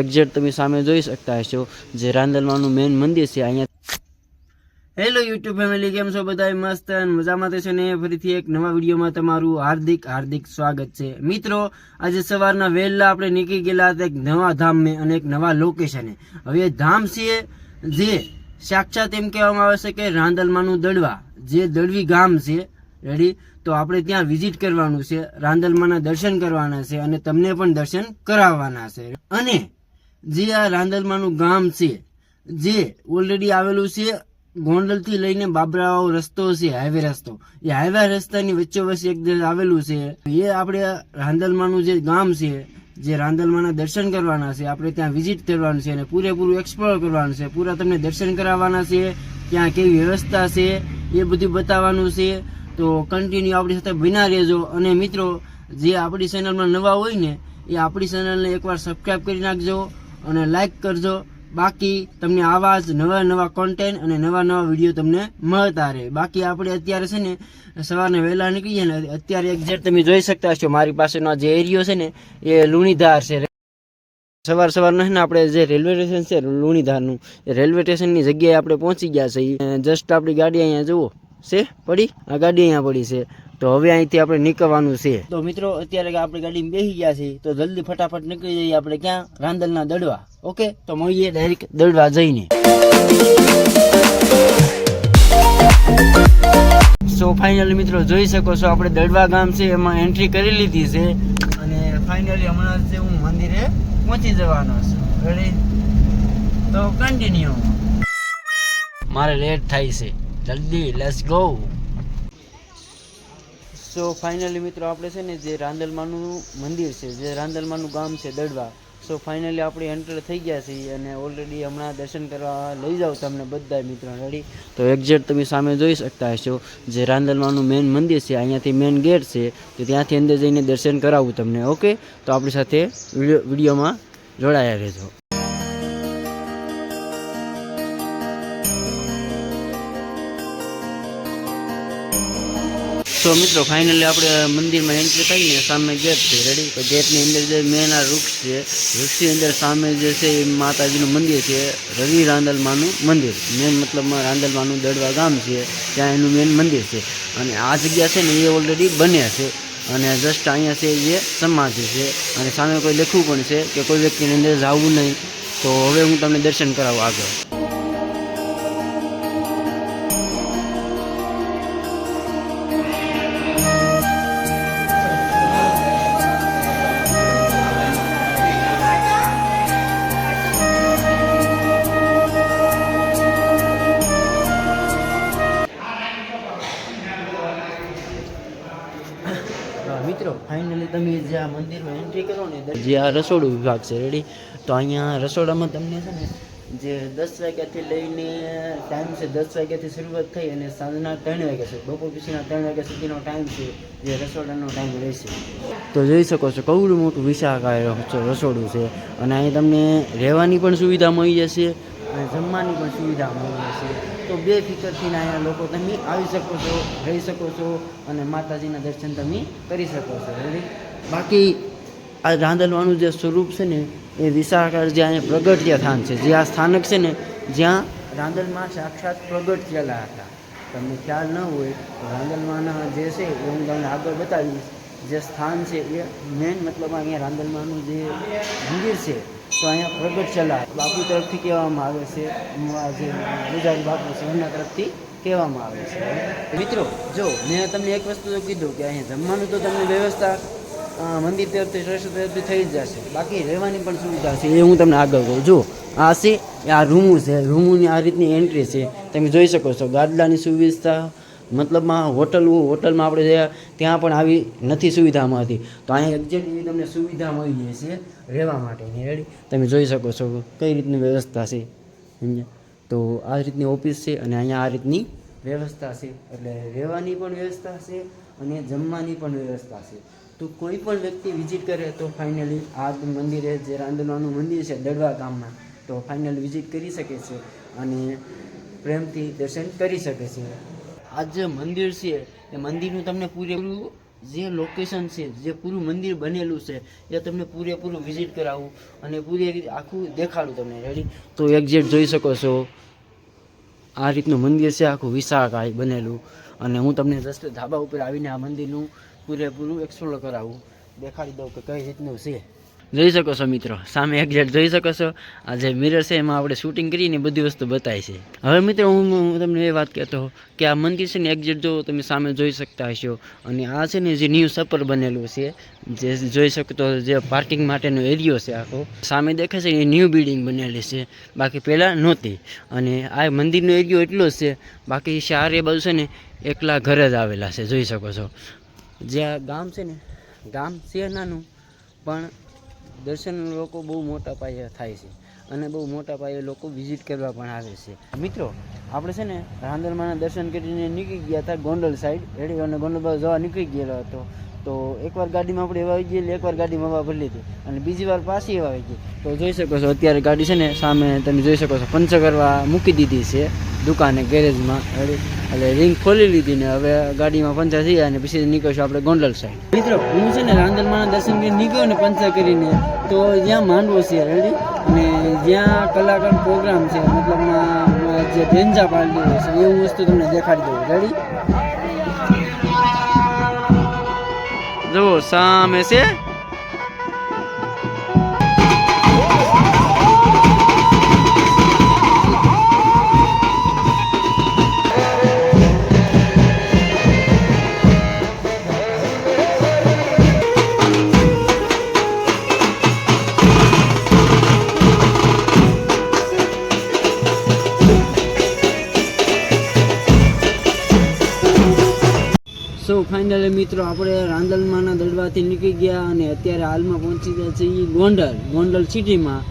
Exact તમે સામે જોઈ શકતા હશો. જે રાંદલમાનું મેઇન મંદિર છે, અહીંયા હેલો યુટ્યુબ ફેમિલી કેમ છો બધા? મસ્ત મજામાં છે ને? ફરીથી એક નવા વિડીયોમાં તમારું હાર્દિક હાર્દિક સ્વાગત છે. મિત્રો, આજે સવારના વહેલા આપણે નીકળી ગયેલા હતા એક નવા ધામ અને એક નવા લોકેશને હવે ધામ છે જે સાક્ષાત એમ કહેવામાં આવે છે કે રાંદલમાનું દડવા. જે દડવી ગામ છે. રેડી તો આપણે ત્યાં વિઝિટ કરવાનું છે. રાંદલમાના દર્શન કરવાના છે અને તમને પણ દર્શન કરાવવાના છે. અને જે આ રાંદલમાનું ગામ છે, જે ઓલરેડી આવેલું છે, ગોંડલથી લઈને બાબરાવાળો રસ્તો છે હાઈવે રસ્તો. એ હાઈવે રસ્તાની વચ્ચે વચ્ચે એક આવેલું છે. એ આપણે રાંદલમાનું જે ગામ છે, જે રાંદલમાના દર્શન કરવાના છે, આપણે ત્યાં વિઝિટ કરવાનું છે અને પૂરેપૂરું એક્સપ્લોર કરવાનું છે. પૂરા તમને દર્શન કરાવવાના છે, ત્યાં કેવી વ્યવસ્થા છે, એ બધું બતાવવાનું છે. તો કન્ટિન્યુ આપણી સાથે બિના રહેજો. અને મિત્રો, જે આપણી ચેનલમાં નવા હોય ને, એ આપણી ચેનલને એકવાર સબસ્ક્રાઈબ કરી નાખજો. અને લાઈક કરજો. બાકી તમને આવા જ નવા નવા કોન્ટેન્ટ અને નવા નવા વીડિયો તમને મળતા રહે. બાકી આપણે અત્યારે છે ને, સવારને વહેલા નીકળીએ ને, અત્યારે એક્ઝેક્ટ તમે જોઈ શકતા હશો, મારી પાસેનો જે એરિયો છે ને, એ લુણીધાર છે. સવાર સવાર છે ને, આપણે જે રેલવે સ્ટેશન છે, લુણીધારનું રેલવે સ્ટેશનની જગ્યાએ આપણે પહોંચી ગયા છીએ. જસ્ટ આપણી ગાડી અહીંયા, જુઓ, છે? પડી? આ ગાડી અહીંયા પડી છે. તો હવે અહીંથી આપણે નીકળવાનું છે. તો મિત્રો, અત્યારે આપણે ગાડીમાં બેસી ગયા છે તો જલ્દી ફટાફટ નીકળી જઈએ આપણે ક્યાં? રાંદલના દડવા. ઓકે? તો મળીએ ડાયરેક્ટ દડવા જઈને. સો ફાઇનલી મિત્રો, જોઈ શકો છો, આપણે દડવા ગામ છે, એમાં એન્ટ્રી કરી લીધી છે. અને ફાઇનલી હમણાં છે હું મંદિરે પહોંચી જવાનો છું. તો કન્ટિન્યુ મારે લેટ થાય છે. જલ્દી લેટ્સ ગો સો ફાઇનલી મિત્રો, આપણે છે ને જે રાંદલમાનું મંદિર છે, જે રાંદલમાનું ગામ છે દડવા સો ફાઇનલી આપણે એન્ટર થઈ ગયા છીએ અને ઓલરેડી હમણાં દર્શન કરવા લઈ જાઉં તમને બધા મિત્રો. રેડી તો એક્ઝેક્ટ તમે સામે જોઈ શકતા હશો, જે રાંદલમાનું મેઇન મંદિર છે, અહીંયાથી મેઇન ગેટ છે, તો ત્યાંથી અંદર જઈને દર્શન કરાવું તમને ઓકે તો આપણી સાથે વિડીયોમાં જોડાયા રહેજો. તો મિત્રો ફાઇનલી આપણે મંદિરમાં એન્ટ્રી થઈને સામે ગેટ છે. રેડી તો ગેટની અંદર જે મેન આ વૃક્ષ છે વૃક્ષની અંદર સામે જે છે એ માતાજીનું મંદિર છે. રવિ રાંદલમાનું મંદિર. મેન મતલબમાં રાંદલમાનું દડવા ગામ છે. ત્યાં એનું મેન મંદિર છે. અને આ જગ્યા છે ને એ ઓલરેડી બન્યા છે. અને જસ્ટ અહીંયા છે જે સમાધિ છે. અને સામે કોઈ લખવું પણ છે કે કોઈ વ્યક્તિની અંદર જવું નહીં. તો હવે હું તમને દર્શન કરાવું આગળ. આ મંદિરમાં એન્ટ્રી કરો ને જે આ રસોડું વિભાગ છે રેડી તો અહીંયા રસોડામાં તમને છે ને, જે દસ વાગ્યાથી લઈને ટાઈમ છે, દસ વાગ્યાથી શરૂઆત થઈ અને સાંજના ત્રણ વાગ્યા સુધી, બપોર પછીના ત્રણ વાગ્યા સુધીનો ટાઈમ છે, જે રસોડાનો ટાઈમ રહેશે. તો જોઈ શકો છો, કવડું મોટું વિશાળકાય રસોડું છે અને અહીં તમને રહેવાની પણ સુવિધા મળી જશે અને જમવાની પણ સુવિધા મળી જશે. તો બે ફિકરથી અહીંયા લોકો તમે આવી શકો છો, રહી શકો છો અને માતાજીના દર્શન તમે કરી શકો છો બાકી આ રાંદલવાનું જે સ્વરૂપ છે ને, એ વિશાળકાળ જે અહીંયા પ્રગટ્ય સ્થાન છે. જે આ સ્થાનક છે ને, જ્યાં રાંદલમાં સાક્ષાત પ્રગટ થયેલા હતા. તમને ખ્યાલ ન હોય, તો જે છે, એ હું તમને આગળ બતાવીશ. જે સ્થાન છે, એ મેન મતલબ અહીંયા રાંદલમાનું જે મંદિર છે, તો અહીંયા પ્રગટ થયેલા બાપુ તરફથી કહેવામાં આવે છે જે ગુજરાતી બાપુ છે, એમના તરફથી કહેવામાં આવે છે. મિત્રો, જો મેં તમને એક વસ્તુ તો કીધું કે અહીંયા જમવાનું તો તમને વ્યવસ્થા મંદિર તરફથી ટ્રસ્ટ તરફથી થઈ જ જશે. બાકી રહેવાની પણ સુવિધા છે, એ હું તમને આગળ કહું. જો આ છે, આ રૂમું છે. રૂમની આ રીતની એન્ટ્રી છે. તમે જોઈ શકો છો, ગાદલાની સુવિધા, મતલબમાં હોટલ, હોટલમાં આપણે જયા ત્યાં પણ આવી નથી સુવિધા મળતી તો અહીંયા એક્ઝેક્ટ એવી તમને સુવિધા મળી જાય છે રહેવા માટેની. રેડી તમે જોઈ શકો છો કઈ રીતની વ્યવસ્થા છે. તો આ રીતની ઓફિસ છે અને અહીંયા આ રીતની વ્યવસ્થા છે. એટલે રહેવાની પણ વ્યવસ્થા છે અને જમવાની પણ વ્યવસ્થા છે. તો કોઈ પણ વ્યક્તિ વિઝિટ કરે તો ફાઇનલી આ મંદિરે જે રાંદલવાનું મંદિર છે દડવા ગામમાં, તો ફાઇનલ વિઝિટ કરી શકે છે અને પ્રેમથી દર્શન કરી શકે છે. આ જે મંદિર છે, એ મંદિરનું તમને પૂરેપૂરું જે લોકેશન છે, જે પૂરું મંદિર બનેલું છે, એ તમને પૂરેપૂરું વિઝિટ કરાવું અને પૂરી આખું દેખાડું તમને. રેડી તો એક્ઝેક્ટ જોઈ શકો છો. આ રીતનું મંદિર છે, આખું વિશાળકાય બનેલું. અને હું તમને રસ્તે ધાબા ઉપર આવીને આ મંદિરનું પૂરેપૂરું એક્સપ્લોર કરાવું. દેખાડી દઉં કે કઈ રીતનું છે. જોઈ શકો છો મિત્રો, સામે એક્ઝેક્ટ જોઈ શકો છો. આ જે મિરર છે એમાં આપણે શૂટિંગ કરીને બધી વસ્તુ બતાવી છે. હવે મિત્રો, હું તમને એ વાત કહેતો કે આ મંદિર છે ને એક્ઝેક્ટ જો તમે સામે જોઈ શકતા હશો. અને આ છે ને જે ન્યૂ સપર બનેલું છે, જે જોઈ શકતો જે પાર્કિંગ માટેનો એરિયો છે આખો. સામે દેખે છે એ ન્યૂ બિલ્ડિંગ બનેલી છે. બાકી પહેલાં નહોતી. અને આ મંદિરનો એરિયો એટલો જ છે. બાકી ચાર બાજુ છે ને એકલા ઘર જ આવેલા છે, જોઈ શકો છો. જે ગામ છે ને, ગામ છે નાનું, પણ દર્શન લોકો બહુ મોટા પાયે થાય છે. અને બહુ મોટા પાયે લોકો વિઝિટ કરવા પણ આવે છે. મિત્રો, આપણે છે ને રાંદરમાના દર્શન કરીને નીકળી ગયા હતા ગોંડલ સાઈડ રેડી, અને ગોંડલ બાજુ જવા નીકળી ગયેલો હતો. તો એકવાર ગાડીમાં આપણે એવા આવી ગયેલી એકવાર ગાડીમાં હવા ભરી લીધી. અને બીજી વાર પાછી એવા આવી ગઈ. તો જોઈ શકો છો અત્યારે ગાડી છે ને સામે તમે જોઈ શકો છો પંચર કરવા મૂકી દીધી છે દુકાને ગેરેજમાં. રેડી એટલે રિંગ ખોલી લીધી ને હવે ગાડીમાં પંચર થઈ અને પછી નીકળશું આપણે ગોંડલ સાઈડ મિત્રો હું છે ને રાંદરમાના દર્શન કરીને નીકળ્યો ને પંચર કરીને તો જ્યાં માંડવો છે રેડી અને જ્યાં કલાકાર પ્રોગ્રામ છે મતલબમાં જે ભેંજા પાડી છે એવું વસ્તુ તમને દેખાડી દઉં. રેડી જુઓ સામે છે. સો ફાઇનલી મિત્રો, આપણે રાંદલમાના દડવાથી નીકળી ગયા અને અત્યારે હાલમાં પહોંચી ગયા છીએ ગોંડલ. ગોંડલ સિટીમાં